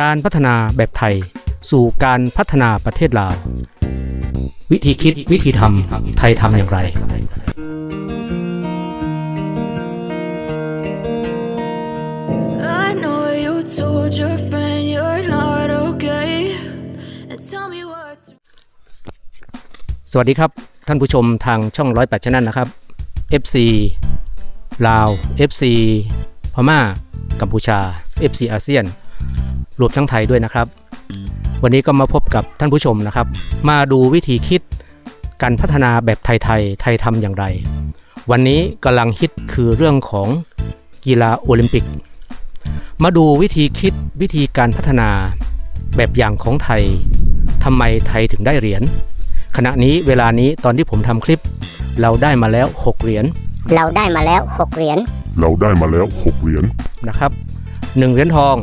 การพัฒนาแบบไทย สู่การพัฒนาประเทศลาว วิธีคิดวิธีทำไทยทำอย่างไร I know you told your friend you're not okay. And tell me what's สวัสดีครับ ท่านผู้ชมทางช่องร้อยแปดชนันนะครับ FC ลาว FC พม่า กัมพูชา FC อาเซียน รวมทั้งไทยด้วยนะครับ วันนี้ก็มาพบกับท่านผู้ชมนะครับ มาดูวิธีคิดการพัฒนาแบบไทยไทยๆไทยทำอย่างไร วันนี้กำลังฮิตคือเรื่องของกีฬาโอลิมปิก มาดูวิธีคิดวิธีการพัฒนาแบบอย่างของไทยทำไมไทยถึงได้เหรียญขณะนี้เวลานี้ตอนที่ผมทำคลิป เราได้มาแล้ว 6 เหรียญเราได้มาแล้ว 6 เหรียญเราได้มาแล้ว 6 เหรียญนะครับ 1 เหรียญทอง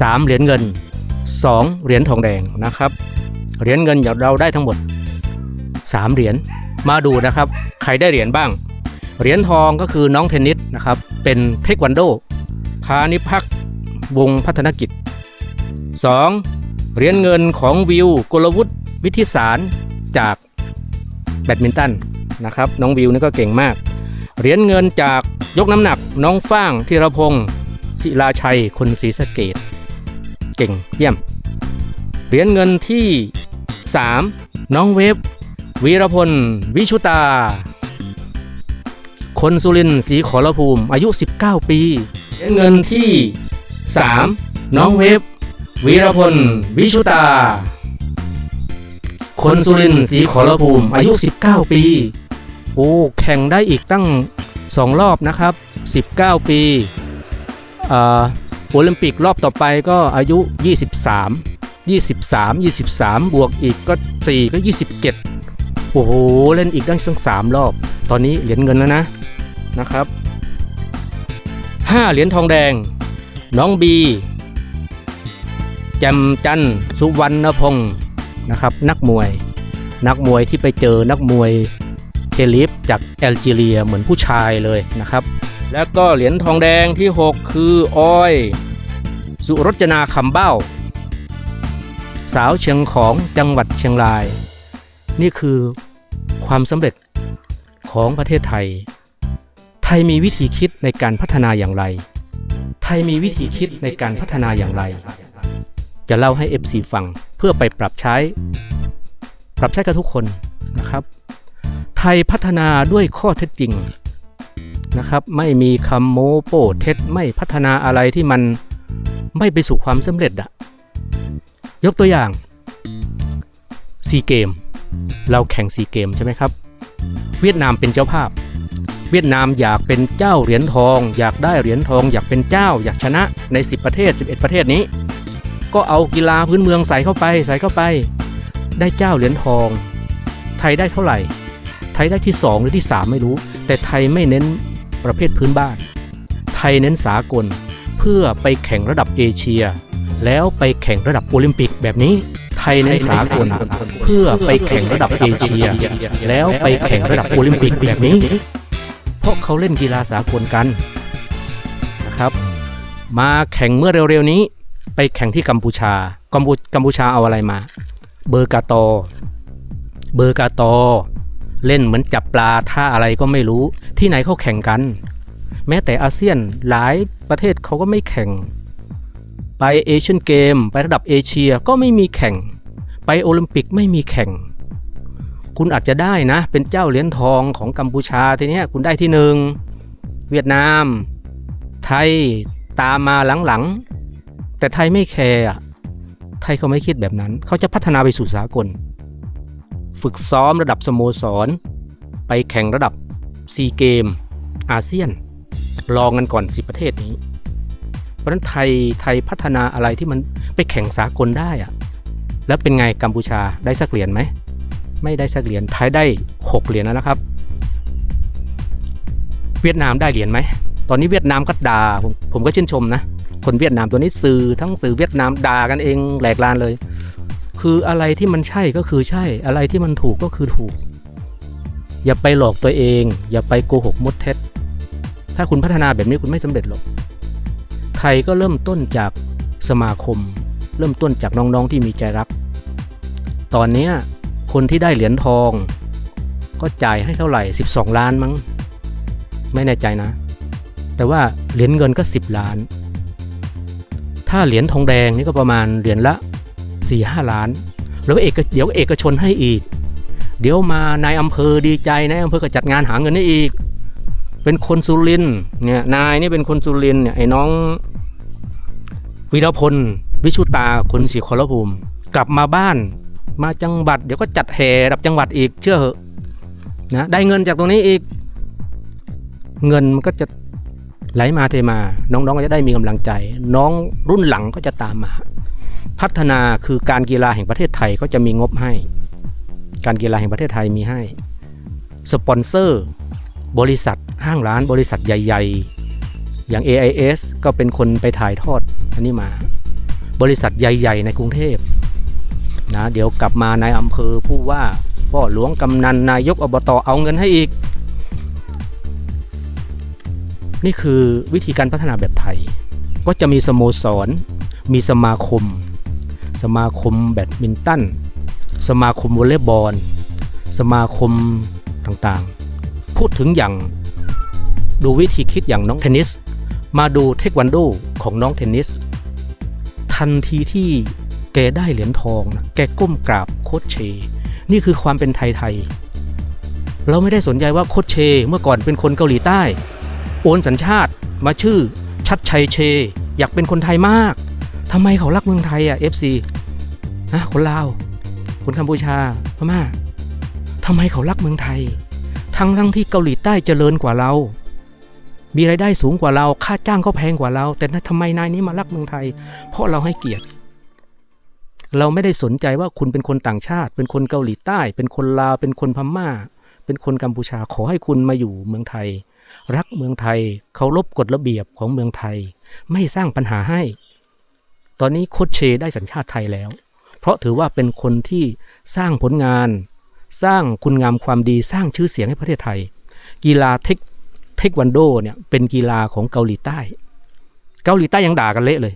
3 เหรียญเงิน 2 เหรียญทองแดงนะครับ เหรียญเงินเราได้ทั้งหมด 3 เหรียญมาดูนะครับ ใครได้เหรียญบ้าง เหรียญทองก็คือน้องเทนนิสนะครับ เป็นเทควันโด พานิพักษ์วงพัฒนกิจ 2. เหรียญเงินของวิวกลวุฒิวิทิสารจากแบดมินตันนะครับ น้องวิวนี่ก็เก่งมาก เหรียญเงินจากยกน้ำหนักน้องฟ้างธีรพงศ์ศิลาชัยคนศรีสะเกด เก่งเยี่ยม เหรียญเงินที่ 3 น้องเวฟวีรพล วิชุตา คนสุรินทร์ศรีขอรภูมิ อายุ 19 ปี เหรียญเงินที่ 3 น้องเวฟวีรพล วิชุตา คนสุรินทร์ศรีขอรภูมิ อายุ 19 ปี โอ้ แข่งได้อีกตั้ง 2 รอบนะครับ 19 ปีอ่า โอลิมปิกรอบต่อไปก็อายุ 23 23 23 บวกอีกก็ 4 ก็ 27 โอ้โห เล่นอีกตั้งสัง3รอบ ตอนนี้เหรียญเงินแล้วนะนะครับ 5 เหรียญทองแดง น้องบีแจมจันสุวรรณพงศ์นะครับ นักมวย นักมวยที่ไปเจอนักมวยเทลิฟจากแอลจีเรียเหมือนผู้ชายเลยนะครับ แล้วก็เหรียญทองแดงที่ 6 คือออย สุรจนาคำเบ้า สาวเชียงของจังหวัดเชียงราย นี่คือความสำเร็จของประเทศไทย ไทยมีวิธีคิดในการพัฒนาอย่างไร ไทยมีวิธีคิดในการพัฒนาอย่างไร จะเล่าให้ FC ฟังเพื่อไปปรับใช้ ปรับใช้กับทุกคนนะครับ ไทยพัฒนาด้วยข้อเท็จจริงนะครับ ไม่มีคำโม้โป้เท็จไม่พัฒนาอะไรที่มัน ไม่ไปสู่ความสำเร็จอะยกตัวอย่างซีเกมเราแข่งซีเกมใช่ไหมครับ เวียดนามเป็นเจ้าภาพ เวียดนามอยากเป็นเจ้าเหรียญทอง อยากได้เหรียญทอง อยากเป็นเจ้า อยากชนะใน 10 ประเทศ 11 ประเทศนี้ ก็เอากีฬาพื้นเมืองใส่เข้าไปใส่เข้าไป ได้เจ้าเหรียญทอง ไทยได้เท่าไหร่ ไทยได้ที่ 2 หรือที่ 3 ไม่รู้ แต่ไทยไม่เน้นประเภทพื้นบ้าน ไทยเน้นสากล พื่อไปแข่งระดับเอเชีย แล้วไปแข่งระดับโอลิมปิกแบบนี้ ไทยเน้นสากลเพื่อไปแข่งระดับเอเชีย แล้วไปแข่งระดับโอลิมปิกแบบนี้ เพราะเขาเล่นกีฬาสากลกันนะครับ มาแข่งเมื่อเร็วๆนี้ ไปแข่งที่กัมพูชา กัมพูกัมพูชาเอาอะไรมา เบอร์กาตอ เบอร์กาตอ เล่นเหมือนจับปลาท่าอะไรก็ไม่รู้ที่ไหนเขาแข่งกัน แม้แต่อาเซียนหลายประเทศเขาก็ไม่แข่ง ไปเอเชียนเกม ไประดับเอเชียก็ไม่มีแข่ง ไปโอลิมปิกไม่มีแข่ง คุณอาจจะได้นะ เป็นเจ้าเหรียญทองของกัมพูชาทีเนี้ยคุณได้ที่หนึ่งเวียดนาม ไทยตามมาหลังๆ แต่ไทยไม่แคร์ไทยเขาไม่คิดแบบนั้น เขาจะพัฒนาไปสู่สากล ฝึกซ้อมระดับสโมสร ไปแข่งระดับซีเกม อาเซียน ลองกันก่อน10ประเทศนี้ เพราะฉะนั้นไทยไทยพัฒนาอะไรที่มันไปแข่งสากลได้อะแล้วเป็นไงกัมพูชาได้สักเหรียญไหม ไม่ได้สักเหรียญไทยได้ 6 เหรียญแล้วนะครับ เวียดนามได้เหรียญไหม ตอนนี้เวียดนามก็ด่าผมผมก็ชื่นชมนะ คนเวียดนามตัวนี้สื่อทั้งสื่อเวียดนามด่ากันเองแหลกลานเลย คืออะไรที่มันใช่ก็คือใช่ อะไรที่มันถูกก็คือถูก อย่าไปหลอกตัวเอง อย่าไปโกหกมดเท็จ ถ้าคุณพัฒนาแบบนี้คุณไม่สำเร็จหรอก ไทยก็เริ่มต้นจากสมาคม เริ่มต้นจากน้องๆที่มีใจรัก ตอนนี้คนที่ได้เหรียญทอง ก็จ่ายให้เท่าไหร่ 12 ล้านมั้ง ไม่แน่ใจนะ แต่ว่าเหรียญเงินก็ 10 ล้าน ถ้าเหรียญทองแดงนี่ก็ประมาณเหรียญละ 4-5 ล้าน แล้วเอกเดี๋ยวเอกชนให้อีก เดี๋ยวมานายอำเภอดีใจนายอำเภอก็จัดงานหาเงินให้อีก เป็นคนสุรินเนี่ยนายนี่เป็นคนสุรินเนี่ยไอ้น้องวีรพล วิชุตาคนศรีขอรภูมิ กลับมาบ้าน มาจังหวัด เดี๋ยวก็จัดแห่ดับจังหวัดอีกเชื่อเหอะนะได้เงินจากตรงนี้อีก เงินมันก็จะไหลมาเทมา น้องๆก็จะได้มีกำลังใจ น้องรุ่นหลังก็จะตามมา พัฒนาคือการกีฬาแห่งประเทศไทยก็จะมีงบให้ การกีฬาแห่งประเทศไทยมีให้ สปอนเซอร์ บริษัท ห้างร้านบริษัทใหญ่ ๆ อย่าง AIS ก็เป็นคนไปถ่ายทอดอันนี้มา บริษัทใหญ่ ๆ ในกรุงเทพนะเดี๋ยวกลับมาในอำเภอผู้ว่าพ่อหลวงกำนันนายกอบตเอาเงินให้อีก นี่คือวิธีการพัฒนาแบบไทย ก็จะมีสโมสร มีสมาคม สมาคมแบดมินตันสมาคมวอลเลย์บอลสมาคมต่างๆ พูดถึงอย่าง ดูวิธีคิดอย่างน้องเทนนิส มาดูเทควันโดของน้องเทนนิส ทันทีที่แกได้เหรียญทองนะแกก้มกราบโคชเช นี่คือความเป็นไทยๆเราไม่ได้สนใจว่าโคชเช เมื่อก่อนเป็นคนเกาหลีใต้ โอนสัญชาติมาชื่อ ชัดชัยเช อยากเป็นคนไทยมาก ทำไมเขารักเมืองไทยอะ FC ฮะคนลาว คนกัมพูชาพม่าทำไมเขารักเมืองไทย ทั้งทั้งที่เกาหลีใต้เจริญกว่าเรา มีรายได้สูงกว่าเรา ค่าจ้างก็แพงกว่าเรา แต่ทำไมนายนี้มารักเมืองไทย เพราะเราให้เกียรติ เราไม่ได้สนใจว่าคุณเป็นคนต่างชาติ เป็นคนเกาหลีใต้ เป็นคนลาว เป็นคนพม่า เป็นคนกัมพูชา ขอให้คุณมาอยู่เมืองไทย รักเมืองไทย เคารพกฎระเบียบของเมืองไทย ไม่สร้างปัญหาให้ ตอนนี้โคชเชได้สัญชาติไทยแล้ว เพราะถือว่าเป็นคนที่สร้างผลงาน สร้างคุณงามความดี สร้างชื่อเสียงให้ประเทศไทย กีฬาเทค เทควันโดเนี่ยเป็นกีฬาของเกาหลีใต้ เกาหลีใต้ยังด่ากันเละเลย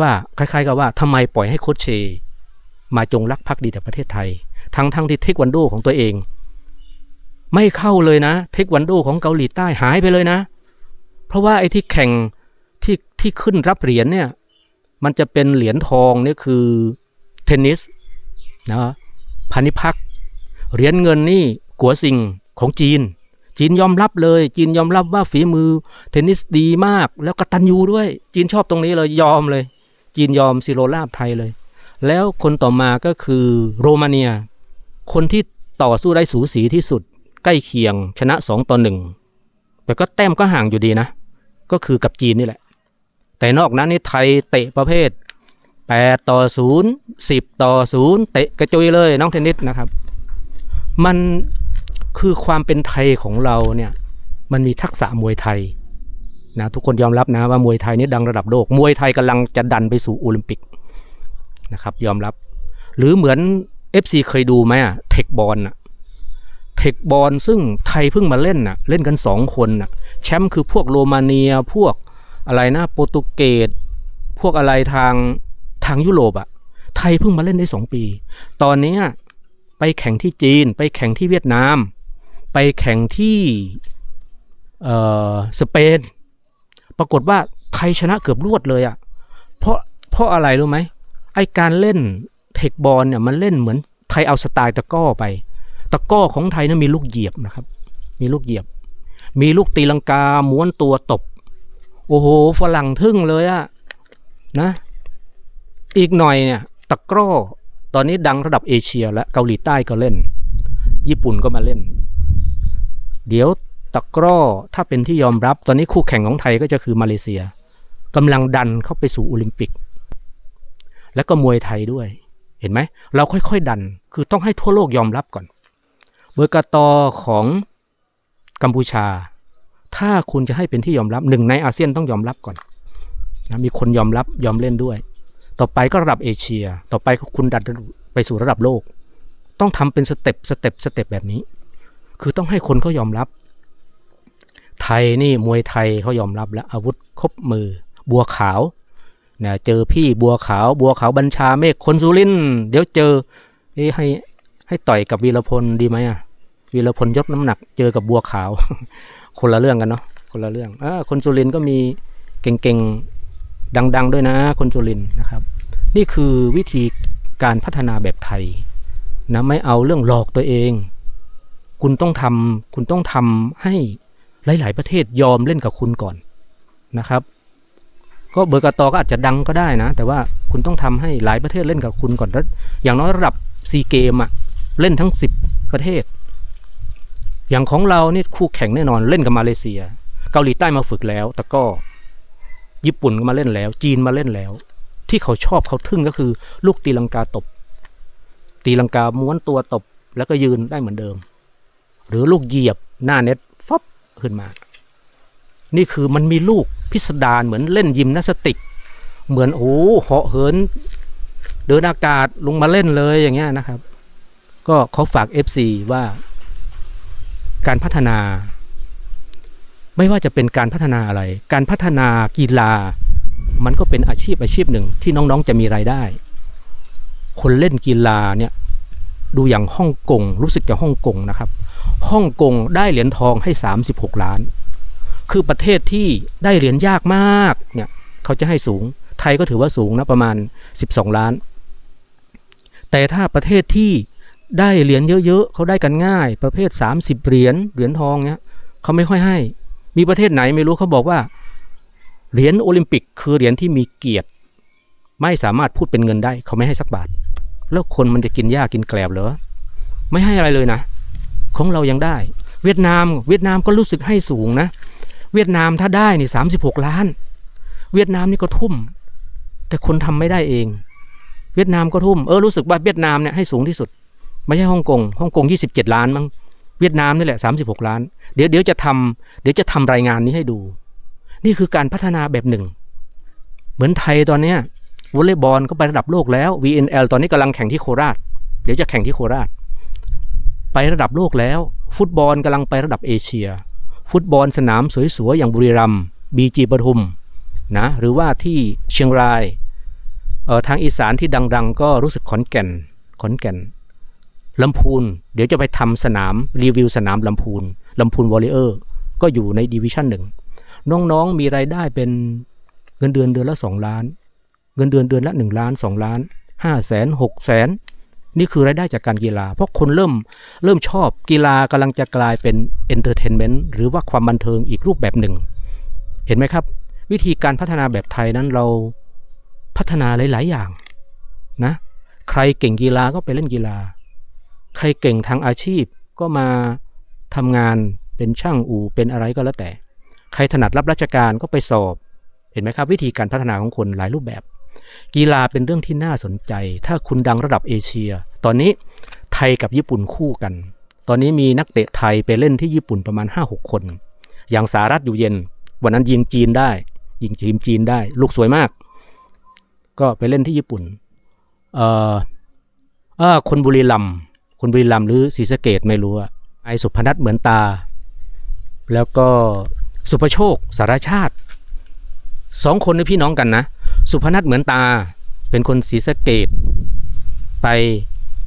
ว่าคล้ายๆกับว่าทำไมปล่อยให้โคชเช มาจงรักภักดีแต่ประเทศไทย ทั้งทั้งที่เทควันโดของตัวเอง ไม่เข้าเลยนะ เทควันโดของเกาหลีใต้หายไปเลยนะ เพราะว่าไอ้ที่แข่งที่ที่ขึ้นรับเหรียญเนี่ยมันจะเป็นเหรียญทองนี่คือเทนนิสนะพานิพักเหรียญเงินนี่กัวซิงของจีน จีนยอมรับเลย จีนยอมรับว่าฝีมือ เทนนิสดีมาก แล้วกตัญญูด้วย จีนชอบตรงนี้เลยยอมเลย จีนยอมซิโรลาบไทยเลย แล้วคนต่อมาก็คือโรมาเนีย คนที่ต่อสู้ได้สูสีที่สุด ใกล้เคียงชนะ2ต่อ1แต่ก็แต้มก็ห่างอยู่ดีนะ ก็คือกับจีนนี่แหละ แต่นอกนั้นนี่ไทยเตะประเภท8ต่อ0 10 ต่อ 0 เตะกระจุยเลยน้องเทนนิสนะครับ มัน คือความเป็นไทยของเราเนี่ยมันมีทักษะมวยไทยนะทุกคนยอมรับนะว่ามวยไทยนี่ดังระดับโลกมวยไทยกำลังจะดันไปสู่โอลิมปิกนะครับยอมรับ หรือเหมือน FC เคยดูไหมอะเทคบอลอะเทคบอลซึ่งไทยเพิ่งมาเล่นน่ะเล่นกันสองคนน่ะแชมป์คือพวกโรมาเนียพวกอะไรนะโปรตุเกสพวกอะไรทางทางยุโรปอะไทยเพิ่งมาเล่นได้สองปี ตอนนี้ไปแข่งที่จีนไปแข่งที่เวียดนาม ไปแข่งที่เออสเปน ปรากฏว่าไทยชนะเกือบรวดเลยอะเพราะเพราะอะไรรู้ไหมไอการเล่นเทคบอลเนี่ยมันเล่นเหมือนไทยเอาสไตล์ตะก้อไป ตะก้อของไทยนั้นมีลูกเหยียบนะครับ มีลูกเหยียบ มีลูกตีลังกาม้วนตัวตบ โอ้โหฝรั่งทึ่งเลยอะนะ อีกหน่อยเนี่ยตะกร้อตอนนี้ดังระดับเอเชียและเกาหลีใต้ก็เล่น ญี่ปุ่นก็มาเล่น เดี๋ยวตะกร้อถ้าเป็นที่ยอมรับ ตอนนี้คู่แข่งของไทยก็จะคือมาเลเซียกำลังดันเข้าไปสู่โอลิมปิก แล้วก็มวยไทยด้วย เห็นไหม เราค่อยๆดัน คือต้องให้ทั่วโลกยอมรับก่อน เบอร์กาตอของกัมพูชา ถ้าคุณจะให้เป็นที่ยอมรับหนึ่งในอาเซียนต้องยอมรับก่อนนะมีคนยอมรับยอมเล่นด้วย ต่อไปก็ระดับเอเชีย ต่อไปคุณดันไปสู่ระดับโลก ต้องทำเป็นสเต็ปสเต็ปสเต็ปแบบนี้ คือต้องให้คนเขายอมรับ ไทยนี่มวยไทยเขายอมรับแล้วอาวุธครบมือ บัวขาวเนี่ยเจอพี่บัวขาว บัวขาวบัญชาเมฆคนสุรินเดี๋ยวเจอเอให้ให้ต่อยกับวีรพลดีไหมอะวีรพลยกน้ำหนัก เจอกับบัวขาว คนละเรื่องกันเนาะคนละเรื่องอ่าคนสุรินก็มีเก่งๆดัง ๆ ด้วยนะ คนสุรินนะครับ นี่คือวิธีการพัฒนาแบบไทยนะไม่เอาเรื่องหลอกตัวเอง คุณต้องทำคุณต้องทำให้หลาย ๆ ประเทศยอมเล่นกับคุณก่อนนะครับ ก็เบอร์กาตอก็อาจจะดังก็ได้นะ แต่ว่าคุณต้องทำให้หลายประเทศเล่นกับคุณก่อนแล้วอย่างน้อยระดับซีเกมอะเล่นทั้ง 10 ประเทศ อย่างของเรานี่คู่แข่งแน่นอนเล่นกับมาเลเซีย เกาหลีใต้มาฝึกแล้ว แต่ก็ญี่ปุ่นก็มาเล่นแล้ว จีนมาเล่นแล้ว ที่เขาชอบเขาทึ่งก็คือ ลูกตีลังกาตบ ตีลังกาม้วนตัวตบแล้วก็ยืนได้เหมือนเดิม หรือลูกเหยียบหน้าเน็ตฟับขึ้นมา นี่คือมันมีลูกพิสดารเหมือนเล่นยิมนาสติก เหมือนโอ้โหเหาะเหิน เดินอากาศลงมาเล่นเลยอย่างเงี้ยนะครับ ก็เขาฝาก FC ว่า การพัฒนา ไม่ว่าจะเป็นการพัฒนาอะไร การพัฒนากีฬา มันก็เป็นอาชีพอาชีพหนึ่งที่น้องๆจะมีรายได้ คนเล่นกีฬาเนี่ยดูอย่างฮ่องกงรู้สึกจะฮ่องกงนะครับ ฮ่องกงได้เหรียญทองให้ 36 ล้าน คือประเทศที่ได้เหรียญยากมากเนี่ยเขาจะให้สูง ไทยก็ถือว่าสูงนะประมาณ 12 ล้าน แต่ถ้าประเทศที่ได้เหรียญเยอะๆเขาได้กันง่าย ประเภท 30 เหรียญเหรียญทองเนี่ยเขาไม่ค่อยให้ มีประเทศไหนไม่รู้เขาบอกว่าเหรียญโอลิมปิกคือเหรียญที่มีเกียรติ ไม่สามารถพูดเป็นเงินได้ เขาไม่ให้สักบาท แล้วคนมันจะกินหญ้ากินแกลบเหรอไม่ให้อะไรเลยนะ ของเรายังได้ เวียดนาม เวียดนามก็รู้สึกให้สูงนะ เวียดนามถ้าได้นี่สามสิบหกล้าน เวียดนามนี่ก็ทุ่ม แต่คนทำไม่ได้เอง เวียดนามก็ทุ่มเออรู้สึกว่าเวียดนามเนี่ยให้สูงที่สุด ไม่ใช่ฮ่องกงฮ่องกงยี่สิบเจ็ดล้านมั้งเวียดนามนี่แหละสามสิบหกล้าน เดี๋ยวเดี๋ยวจะทำเดี๋ยวจะทำรายงานนี้ให้ดู นี่คือการพัฒนาแบบหนึ่ง เหมือนไทยตอนเนี้ยวอลเลย์บอลก็ไประดับโลกแล้ว VNL ตอนนี้กำลังแข่งที่โคราช เดี๋ยวจะแข่งที่โคราช ไประดับโลกแล้ว ฟุตบอลกำลังไประดับเอเชีย ฟุตบอลสนามสวยๆอย่างบุรีรัมย์บีจีปทุมนะหรือว่าที่เชียงรายเออทางอีสานที่ดัง ๆ ก็รู้สึกขอนแก่นขอนแก่นลำพูน เดี๋ยวจะไปทำสนามรีวิวสนามลำพูนลำพูนวอลเลเยอร์ก็อยู่ในดิวิชั่นหนึ่งน้องๆมีรายได้เป็นเงินเดือนเดือนละสองล้าน เงินเดือนเดือนละหนึ่งล้านสองล้านห้าแสนหกแสน นี่คือรายได้จากการกีฬา เพราะคนเริ่มเริ่มชอบกีฬากำลังจะกลายเป็นเอนเตอร์เทนเมนต์หรือว่าความบันเทิงอีกรูปแบบหนึ่ง เห็นไหมครับ วิธีการพัฒนาแบบไทยนั้นเราพัฒนาหลาย ๆ อย่างนะใครเก่งกีฬาก็ไปเล่นกีฬา ใครเก่งทางอาชีพก็มาทำงานเป็นช่างอู่เป็นอะไรก็แล้วแต่ ใครถนัดรับราชการก็ไปสอบ เห็นไหมครับ วิธีการพัฒนาของคนหลายรูปแบบ กีฬาเป็นเรื่องที่น่าสนใจ ถ้าคุณดังระดับเอเชีย ตอนนี้ไทยกับญี่ปุ่นคู่กัน ตอนนี้มีนักเตะไทยไปเล่นที่ญี่ปุ่นประมาณ 5-6 คน อย่างสารัตอยู่เย็น วันนั้นยิงจีนได้ ยิงทีมจีนได้ ลูกสวยมาก ก็ไปเล่นที่ญี่ปุ่น เอ่อเออคนบุรีรัมย์คนบุรีรัมย์หรือศรีสะเกดไม่รู้อะไอสุพนัทเหมือนตา แล้วก็สุภโชคสารชาติสองคนนี่พี่น้องกันนะ สุพนัทเหมือนตา เป็นคนศรีสะเกดไป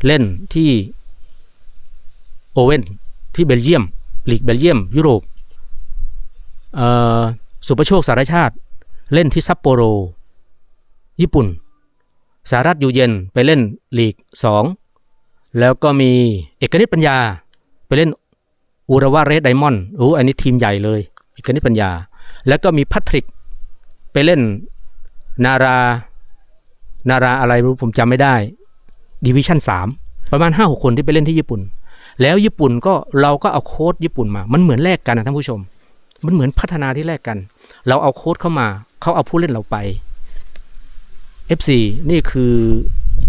เล่นที่โอเว่นที่เบลเยียมลีกเบลเยียม ยุโรปสุประโชคสารชาติ เล่นที่ซัปโปโร ญี่ปุ่น สารัตอยู่เย็นไปเล่นลีกสองแล้วก็มีเอกนิตปัญญา ไปเล่นอูราวาเรสไดมอนด์โอ้อันนี้ทีมใหญ่เลย เอกนิตปัญญา แล้วก็มีพัทริกไปเล่น นารา นาราอะไรรู้ผมจำไม่ได้ดิวิชั่น3ประมาณ5 6คนที่ไปเล่นที่ญี่ปุ่น แล้วญี่ปุ่นก็เราก็เอาโค้ดญี่ปุ่นมา มันเหมือนแลกกันนะท่านผู้ชม มันเหมือนพัฒนาที่แลกกัน เราเอาโค้ดเข้ามา เขาเอาผู้เล่นเราไป FC นี่คือ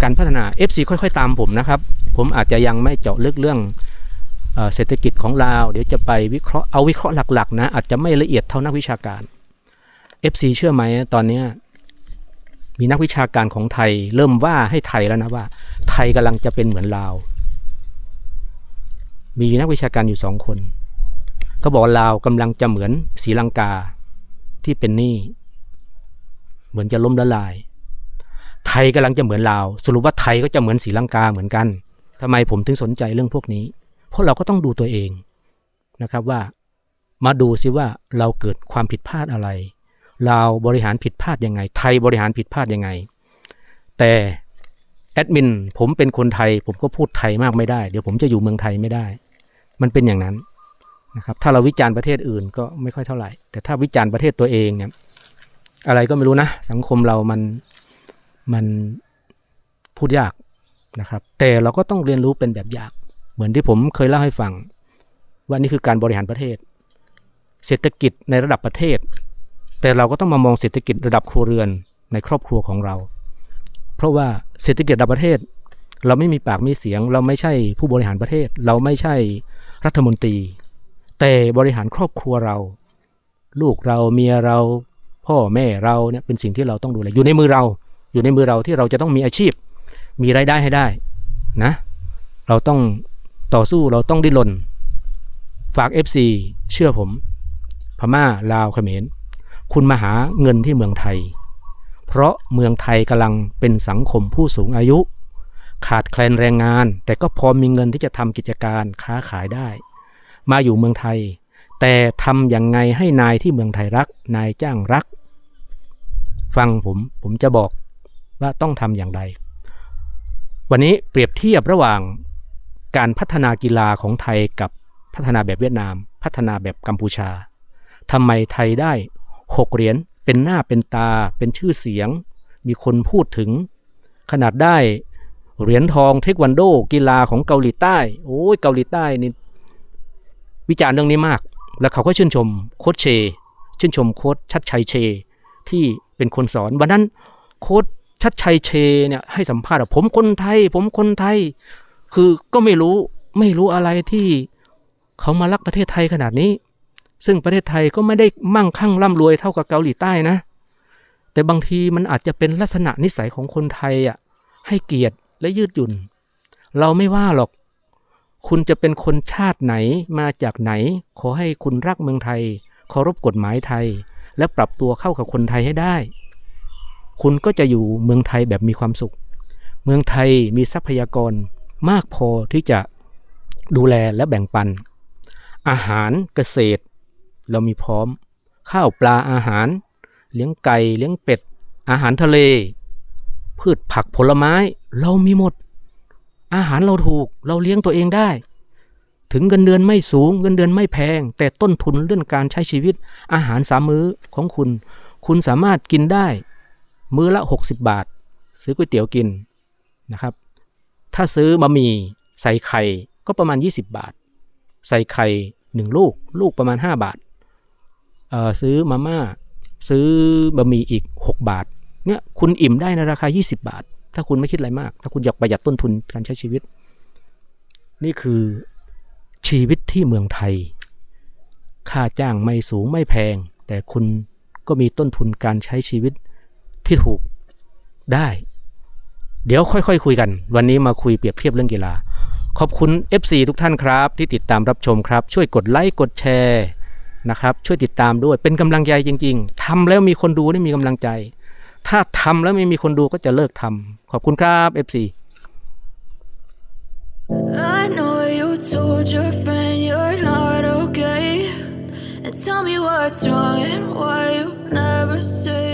การพัฒนา FC ค่อยๆ ตามผมนะครับ ผมอาจจะยังไม่เจาะลึกเรื่องเศรษฐกิจของลาวเดี๋ยวจะไปวิเคราะห์เอาวิเคราะห์หลักๆนะอาจจะไม่ละเอียดเท่านักวิชาการ FC เชื่อไหมตอนเนี้ย มีนักวิชาการของไทย เริ่มว่าให้ไทยแล้วนะว่า ไทยกำลังจะเป็นเหมือนลาว มีนักวิชาการอยู่สองคนเขาบอกลาวกำลังจะเหมือนศรีลังกาที่เป็นหนี้เหมือนจะล้มละลาย ไทยกำลังจะเหมือนลาวสรุปว่าไทยก็จะเหมือนศรีลังกาเหมือนกันทำไมผมถึงสนใจเรื่องพวกนี้ เพราะเราก็ต้องดูตัวเองนะครับว่า มาดูซิว่าเราเกิดความผิดพลาดอะไร เราวบริหารผิดพลาดยังไง ไทยบริหารผิดพลาดยังไง แต่แอดมินผมเป็นคนไทย ผมก็พูดไทยมากไม่ได้ เดี๋ยวผมจะอยู่เมืองไทยไม่ได้ มันเป็นอย่างนั้นนะครับ ถ้าเราวิจารณ์ประเทศอื่นก็ไม่ค่อยเท่าไหร่ แต่ถ้าวิจารณ์ประเทศตัวเองเนี่ยอะไรก็ไม่รู้นะ สังคมเรามันมันพูดยากนะครับ แต่เราก็ต้องเรียนรู้เป็นแบบอย่างเหมือนที่ผมเคยเล่าให้ฟัง ว่านี่คือการบริหารประเทศ เศรษฐกิจในระดับประเทศ แต่เราก็ต้องมามองเศรษฐกิจระดับครัวเรือนในครอบครัวของเรา เพราะว่าเศรษฐกิจระดับประเทศ เราไม่มีปากมีเสียง เราไม่ใช่ผู้บริหารประเทศ เราไม่ใช่รัฐมนตรี แต่บริหารครอบครัวเรา ลูกเราเมียเรา พ่อแม่เราเนี่ยเป็นสิ่งที่เราต้องดูแลอยู่ในมือเรา อยู่ในมือเราที่เราจะต้องมีอาชีพ มีรายได้ให้ได้นะ เราต้องต่อสู้เราต้องดิ้นรนฝาก FC เชื่อผม พม่าลาวเขมร คุณมาหาเงินที่เมืองไทย เพราะเมืองไทยกำลังเป็นสังคมผู้สูงอายุ ขาดแคลนแรงงาน แต่ก็พอมีเงินที่จะทำกิจการค้าขายได้ มาอยู่เมืองไทย แต่ทำอยังไงให้นายที่เมืองไทยรัก นายจ้างรัก ฟังผมผมจะบอกว่าต้องทำอย่างไรวันนี้เปรียบเทียบระหว่างการพัฒนากีฬาของไทยกับพัฒนาแบบเวียดนาม พัฒนาแบบกัมพูชาทำไมไทยได้ หกเหรียญเป็นหน้าเป็นตาเป็นชื่อเสียง มีคนพูดถึง ขนาดได้เหรียญทองเทควันโด กีฬาของเกาหลีใต้โอ้ยเกาหลีใต้นี่วิจารณ์เรื่องนี้มาก แล้วเขาก็ชื่นชมโค้ชเช ชื่นชมโค้ชชัดชัยเช ที่เป็นคนสอนวันนั้นโค้ชชัดชัยเชเนี่ยให้สัมภาษณ์ว่าผมคนไทย ผมคนไทย คือก็ไม่รู้ไม่รู้อะไรที่เขามารักประเทศไทยขนาดนี้ ซึ่งประเทศไทยก็ไม่ได้มั่งคั่งร่ำรวยเท่ากับเกาหลีใต้นะ แต่บางทีมันอาจจะเป็นลักษณะนิสัยของคนไทยอะให้เกียรติและยืดหยุ่น เราไม่ว่าหรอก คุณจะเป็นคนชาติไหนมาจากไหน ขอให้คุณรักเมืองไทยเคารพกฎหมายไทย และปรับตัวเข้ากับคนไทยให้ได้ คุณก็จะอยู่เมืองไทยแบบมีความสุข เมืองไทยมีทรัพยากรมากพอที่จะดูแลและแบ่งปัน อาหารเกษตร เรามีพร้อม ข้าวปลาอาหาร เลี้ยงไก่เลี้ยงเป็ด อาหารทะเล พืชผักผลไม้ เรามีหมด อาหารเราถูกเราเลี้ยงตัวเองได้ ถึงเงินเดือนไม่สูงเงินเดือนไม่แพง แต่ต้นทุนเรื่องการใช้ชีวิต อาหารสามมื้อของคุณ คุณสามารถกินได้ มื้อละ 60 บาท ซื้อก๋วยเตี๋ยวกินนะครับ ถ้าซื้อบะหมี่ใส่ไข่ก็ประมาณ 20 บาท ใส่ไข่หนึ่งลูก ลูกประมาณ 5 บาท ซื้อมาม่าซื้อบะหมี่อีก 6 บาทเนี่ยคุณอิ่มได้ในราคา 20 บาท ถ้าคุณไม่คิดอะไรมาก ถ้าคุณอยากประหยัดต้นทุนการใช้ชีวิต นี่คือชีวิตที่เมืองไทย ค่าจ้างไม่สูงไม่แพง แต่คุณก็มีต้นทุนการใช้ชีวิตที่ถูกได้ เดี๋ยวค่อยๆคคุยกัน วันนี้มาคุยเปรียบเทียบเรื่องกีฬา ขอบคุณ FC ทุกท่านครับ ที่ติดตามรับชมครับ ช่วยกดไลค์กดแชร์ นะครับช่วยติดตามด้วยเป็นกำลังใจจริง ๆ ทำแล้วมีคนดูได้มีกำลังใจ ถ้าทำแล้วไม่มีคนดูก็จะเลิกทำ ขอบคุณครับ FC I know you told your friend you're not okay. And tell me what's wrong and why you never say